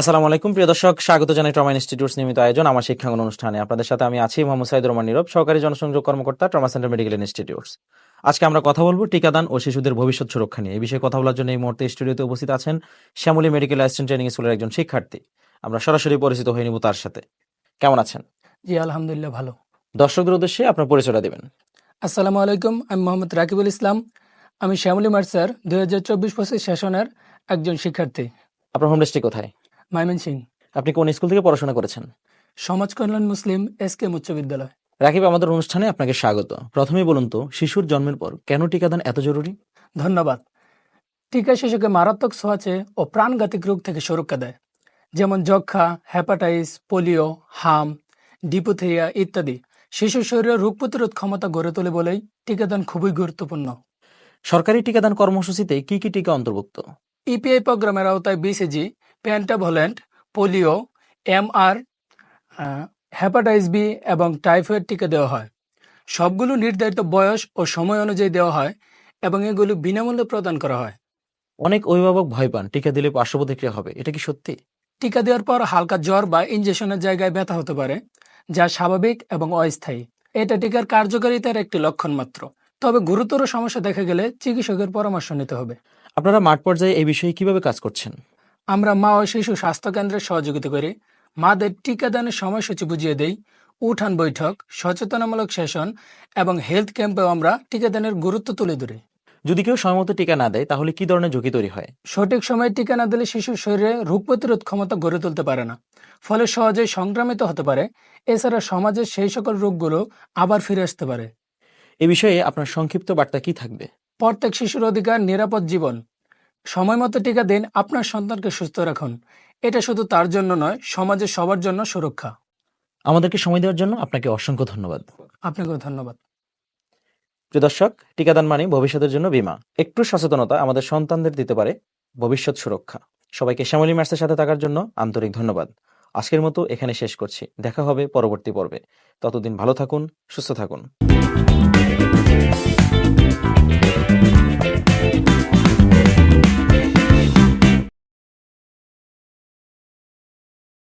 আসসালামু আলাইকুম প্রিয় দর্শক। স্বাগত জানাই ট্রমা ইনস্টিটিউটস নিয়মিত আয়োজন আমার শিক্ষাঙ্গন অনুষ্ঠানে। আপনাদের সাথে আমি আছি মোহাম্মদ সাইদুর রহমান নীরব সহকারী জনসংযোগ কর্মকর্তা ট্রমা সেন্টার মেডিকেল ইনস্টিটিউটস। আজকে আমরা কথা বলব টিকাদান ও শিশুদের ভবিষ্যৎ সুরক্ষা নিয়ে। এই বিষয়ে কথা বলার জন্য এই মুহূর্তে স্টুডিওতে উপস্থিত আছেন শ্যামলী মেডিকেল অ্যাসিস্ট্যান্ট ট্রেনিং স্কুলের একজন শিক্ষার্থী। আমরা সরাসরি পরিচিত হয়ে নিব তার সাথে। কেমন আছেন? জি আলহামদুলিল্লাহ ভালো। দর্শকদের উদ্দেশ্যে আপনার পরিচয়টা দিবেন। আসসালামু আলাইকুম আমি মোহাম্মদ রাকিবুল ইসলাম। আমি শ্যামলী মার্সার দুই হাজার চব্বিশ পঁচিশ সেশনের একজন শিক্ষার্থী। আপনার হোম ডিস্ট্রিক্ট কোথায়? আপনি কোন স্কুল থেকে পড়াশোনা করেছেন? সমাজ কল্যাণ মুসলিম এস উচ্চ বিদ্যালয়। রাকিব আমাদের অনুষ্ঠানে আপনাকে স্বাগত। প্রথমেই বলুন তো শিশুর জন্মের পর কেন টিকাদান এত জরুরি? ধন্যবাদ। টিকা শিশুকে মারাত্মক ছোঁয়াচে ও প্রাণঘাতিক রোগ থেকে সুরক্ষা দেয়। যেমন যক্ষা হ্যাপাটাইটিস পোলিও হাম ডিপোথেরিয়া ইত্যাদি। শিশুর শরীরে রোগ প্রতিরোধ ক্ষমতা গড়ে তোলে বলেই টিকাদান খুবই গুরুত্বপূর্ণ। সরকারি টিকাদান কর্মসূচিতে কি কি টিকা অন্তর্ভুক্ত? ইপিআই প্রোগ্রামের আওতায় BCG pentavalent polio MR hepatitis B এবং টাইফয়েড টিকা দেওয়া হয়। সবগুলো নির্ধারিত বয়স ও সময় অনুযায়ী দেওয়া হয় এবং এগুলো বিনামূল্যে প্রদান করা হয়। অনেক অভিভাবক ভয় পান টিকা দিলে পার্শ্ব প্রতিক্রিয়া হবে এটা কি সত্যি? টিকা দেওয়ার পর হালকা জ্বর বা ইনজেকশনের জায়গায় ব্যথা হতে পারে যা স্বাভাবিক এবং অস্থায়ী। এটা টিকার কার্যকারিতার একটি লক্ষণ মাত্র। তবে গুরুতর সমস্যা দেখা গেলে চিকিৎসকের পরামর্শ নিতে হবে। আপনারা মাঠ পর্যায়ে এই বিষয়ে কীভাবে কাজ করছেন? আমরা মা ও শিশু স্বাস্থ্য কেন্দ্রের সহযোগিতা করে মাদের টিকাদানের সময়সূচি বুঝিয়ে দেই উঠান বৈঠক সচেতনামূলক সেশন এবং হেলথ ক্যাম্পেও আমরা টিকাদানের গুরুত্ব তুলে ধরি। যদি কেউ সময়মতো টিকা না দেয় তাহলে কি ধরনের ঝুঁকি তৈরি হয়? সঠিক সময়ে টিকা না দিলে শিশুর শরীরে রোগ প্রতিরোধ ক্ষমতা গড়ে তুলতে পারে না ফলে সহজেই সংক্রামিত হতে পারে। এছাড়া সমাজের সেই সকল রোগগুলো আবার ফিরে আসতে পারে। এ বিষয়ে আপনার সংক্ষিপ্ত বার্তা কি থাকবে? প্রত্যেক শিশুর অধিকার নিরাপদ জীবন। সময় মতো টিকা দিন আপনার সন্তানকে সুস্থ রাখুন। এটা শুধু তার জন্য নয় সমাজের সবার জন্য সুরক্ষা। আমাদেরকে সময় দেওয়ার জন্য আপনাকে অসংখ্য ধন্যবাদ। আপনাকেও ধন্যবাদ। প্রিয় দর্শক টিকাদান মানে ভবিষ্যতের জন্য বীমা। একটু সচেতনতা আমাদের সন্তানদের দিতে পারে ভবিষ্যৎ সুরক্ষা। সবাইকে শ্যামলী ম্যাচের সাথে থাকার জন্য আন্তরিক ধন্যবাদ। আজকের মতো এখানে শেষ করছি। দেখা হবে পরবর্তী পর্বে। ততদিন ভালো থাকুন সুস্থ থাকুন।